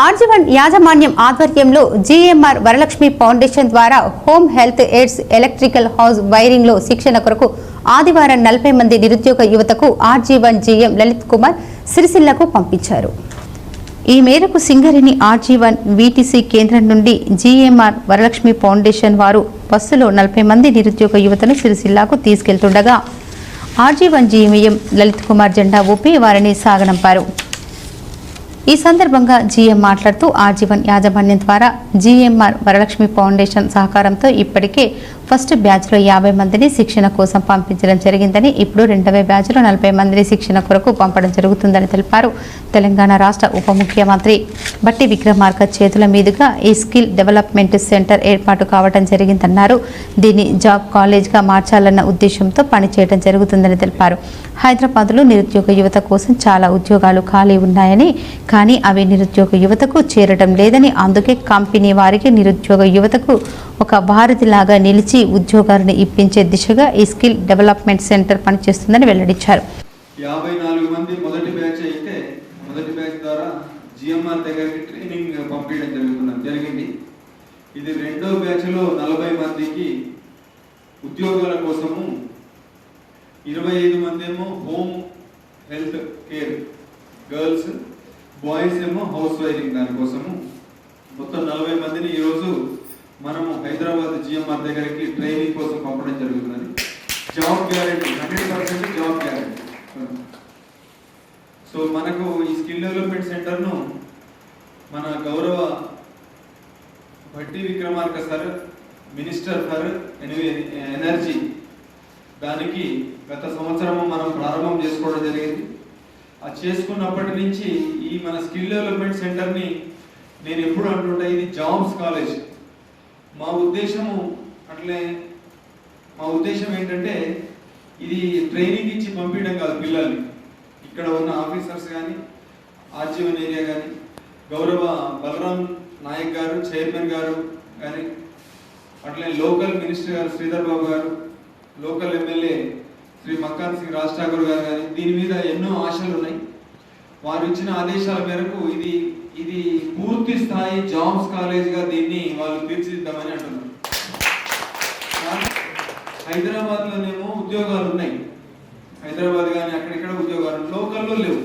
RG one యాజమాన్యం ఆధ్వర్యంలో G M R Varalakshmi foundation ద్వారా home health aids electrical house వైరింగ్లో శిక్షణ కొరకు ఆదివారం నలభై మంది నిరుద్యోగ యువతకు R G one G M Lalith Kumar సిరిసిల్లకు పంపించారు. ఈ మేరకు సింగరిని ఆర్జీవన్ వీటీసీ కేంద్రం నుండి జీఎంఆర్ వరలక్ష్మి ఫౌండేషన్ వారు బస్సులో నలభై మంది నిరుద్యోగ యువతను సిరిసిల్లాకు తీసుకెళ్తుండగా R G one G M M Lalith Kumar జెండా ఊపి వారిని సాగనంపారు. ఈ సందర్భంగా జీఎం మాట్లాడుతూ ఆజీవన్ యాజమాన్యం ద్వారా జీఎంఆర్ వరలక్ష్మి ఫౌండేషన్ సహకారంతో ఇప్పటికే ఫస్ట్ బ్యాచ్లో యాభై మందిని శిక్షణ కోసం పంపించడం జరిగిందని ఇప్పుడు రెండవ బ్యాచ్లో నలభై మందిని శిక్షణ కొరకు పంపడం జరుగుతుందని తెలిపారు. తెలంగాణ రాష్ట్ర ఉప ముఖ్యమంత్రి బట్టి విక్రమార్క చేతుల మీదుగా ఈ స్కిల్ డెవలప్మెంట్ సెంటర్ ఏర్పాటు కావడం జరిగిందన్నారు. దీన్ని జాబ్ కాలేజ్గా మార్చాలన్న ఉద్దేశంతో పనిచేయడం జరుగుతుందని తెలిపారు. హైదరాబాద్లో నిరుద్యోగ యువత కోసం చాలా ఉద్యోగాలు ఖాళీ ఉన్నాయని కానీ అవి నిరుద్యోగ యువతకు చేరడం లేదని అందుకే కంపెనీ వారికి నిరుద్యోగ యువతకు ఒక భారతిలాగా నిలిచి ఉద్యోగాలను ఇప్పించే దిశగా ఈ స్కిల్ డెవలప్మెంట్ సెంటర్ పనిచేస్తుందని వెల్లడించారు. యాభై నాలుగు మంది మొదటి బ్యాచ్ అయితే మొదటి బ్యాచ్ ద్వారా జిఎంఆర్ దగ్గరికి ట్రైనింగ్ పంపించడం జరుగుతున్నది జరిగింది. ఇది రెండో బ్యాచ్లో నలభై మందికి ఉద్యోగాల కోసము ఇరవై ఐదు మంది ఏమో home health care girls boys ఏమో హౌస్ వైరింగ్ దానికోసము. మొత్తం నలభై మందిని ఈరోజు మనము హైదరాబాద్ జిఎంఆర్ దగ్గరికి ట్రైనింగ్ కోసం పంపడం జరుగుతున్నది. Job guarantee hundred percent job guarantee. So మనకు ఈ స్కిల్ డెవలప్మెంట్ సెంటర్ను మన గౌరవ Bhatti Vikramarka sir minister for energy. దానికి గత సంవత్సరము మనం ప్రారంభం చేసుకోవడం జరిగింది. అది చేసుకున్నప్పటి నుంచి ఈ మన స్కిల్ డెవలప్మెంట్ సెంటర్ని నేను ఎప్పుడు అంటుంటా ఇది జాబ్స్ కాలేజ్. మా ఉద్దేశము అట్లే మా ఉద్దేశం ఏంటంటే ఇది ట్రైనింగ్ ఇచ్చి పంపించడం కాదు పిల్లల్ని. ఇక్కడ ఉన్న ఆఫీసర్స్ కానీ ఆర్జీవన్ ఏరియా కానీ గౌరవ బలరాం నాయక్ గారు చైర్మన్ గారు కానీ అట్లే లోకల్ మినిస్టర్ గారు శ్రీధర్ బాబు గారు local M L A Shri Makkan Singh Raj Thakur గారు కానీ దీని మీద ఎన్నో ఆశలు ఉన్నాయి. వారు ఇచ్చిన ఆదేశాల మేరకు ఇది ఇది పూర్తి స్థాయి జాబ్స్ కాలేజ్గా దీన్ని వాళ్ళు తీర్చిదిద్దామని అంటున్నారు. హైదరాబాద్లోనేమో ఉద్యోగాలు ఉన్నాయి. హైదరాబాద్ కానీ అక్కడిక్కడ ఉద్యోగాలు లోకల్లో లేవు.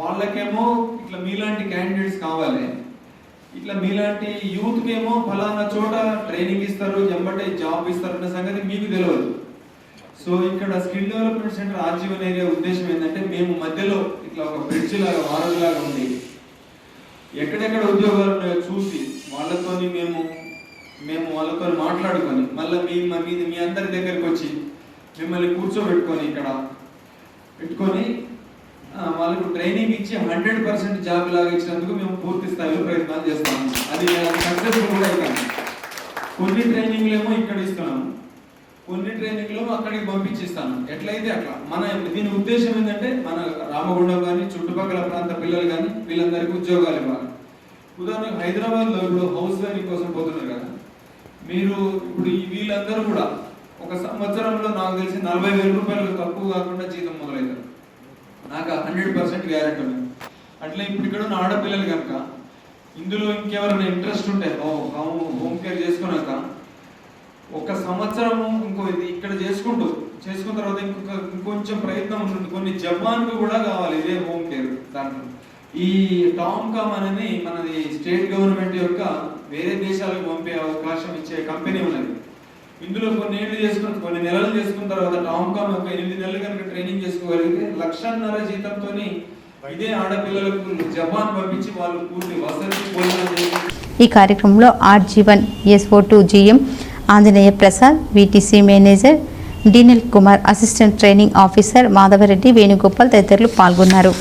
వాళ్ళకేమో ఇట్లా మీలాంటి క్యాండిడేట్స్ కావాలి. ఇట్లా మీలాంటి యూత్కేమో ఫలానా చోట ట్రైనింగ్ ఇస్తారు ఎంబటే జాబ్ ఇస్తారు అన్న సంగతి మీకు తెలియదు. సో ఇక్కడ skill development centre R G one area ఉద్దేశం ఏంటంటే మేము మధ్యలో ఇట్లా ఒక బ్రిడ్జ్ లాగా వారధి లాగా ఉంది. ఎక్కడెక్కడ ఉద్యోగాలు ఉన్నాయో చూసి వాళ్ళతోని మేము మేము వాళ్ళతో మాట్లాడుకొని మళ్ళీ మీ మీ మీ అందరి దగ్గరికి వచ్చి మిమ్మల్ని కూర్చోబెట్టుకొని ఇక్కడ పెట్టుకొని వాళ్ళకు ట్రైనింగ్ ఇచ్చి హండ్రెడ్ పర్సెంట్ జాబ్ లాగా ఇచ్చినందుకు మేము పూర్తి స్థాయిలో ప్రయత్నాలు చేస్తాము అది సక్సెస్ఫుల్ కూడా అవుతాము కొన్ని ట్రైనింగ్లు ఏమో ఇక్కడ ఇస్తున్నాము. కొన్ని ట్రైనింగ్లు అక్కడికి పంపించిస్తాను. ఎట్లయితే అట్లా? మన దీని ఉద్దేశం ఏంటంటే మన రామగుండం కానీ చుట్టుపక్కల ప్రాంత పిల్లలు కానీ వీళ్ళందరికీ ఉద్యోగాలు ఇవ్వాలి. ఉదాహరణకు హైదరాబాద్లో ఇప్పుడు హౌస్ వైరింగ్ కోసం పోతున్నారు కదా. మీరు ఇప్పుడు వీళ్ళందరూ కూడా ఒక సంవత్సరంలో నాకు తెలిసి నలభై వేల రూపాయలు తక్కువ కాకుండా జీతం మొదలవుతారు నాకు హండ్రెడ్ పర్సెంట్ గ్యారెంటీ ఉంది. అట్లా ఇప్పుడు ఇక్కడ ఉన్న ఆడపిల్లలు కనుక ఇందులో ఇంకెవరైనా ఇంట్రెస్ట్ ఉంటే హోమ్ కేర్ చేసుకున్నాక ఒక సంవత్సరము ఇంకో ఇది ఇక్కడ చేసుకుంటూ చేసుకున్న తర్వాత ఇంకొక ఇంకొంచెం ప్రయత్నం ఉంటుంది. కొన్ని జపాన్కు కూడా కావాలి ఇదే హోమ్ కేర్ దాంట్లో. ఈ టామ్ కామ్ అనేది మనది స్టేట్ గవర్నమెంట్ యొక్క వేరే దేశాలకు పంపే అవకాశం ఇచ్చే కంపెనీ ఉన్నది. ఇందులో కొన్ని ఏళ్ళు చేసుకున్న కొన్ని నెలలు చేసుకున్న తర్వాత టామ్ కామ్ ఒక ఎనిమిది నెలలు కనుక ట్రైనింగ్ చేసుకోగలిగితే లక్షన్నర జీతంతో ఇదే ఆడపిల్లలకు జపాన్ పంపించి వాళ్ళు పూర్తి వసతి భోజనం ఈ కార్యక్రమంలో R G one S O to G M Anjaneya Prasad V T C manager Dinil Kumar assistant training officer Madhavareddy Venugopal తదితరులు పాల్గొన్నారు.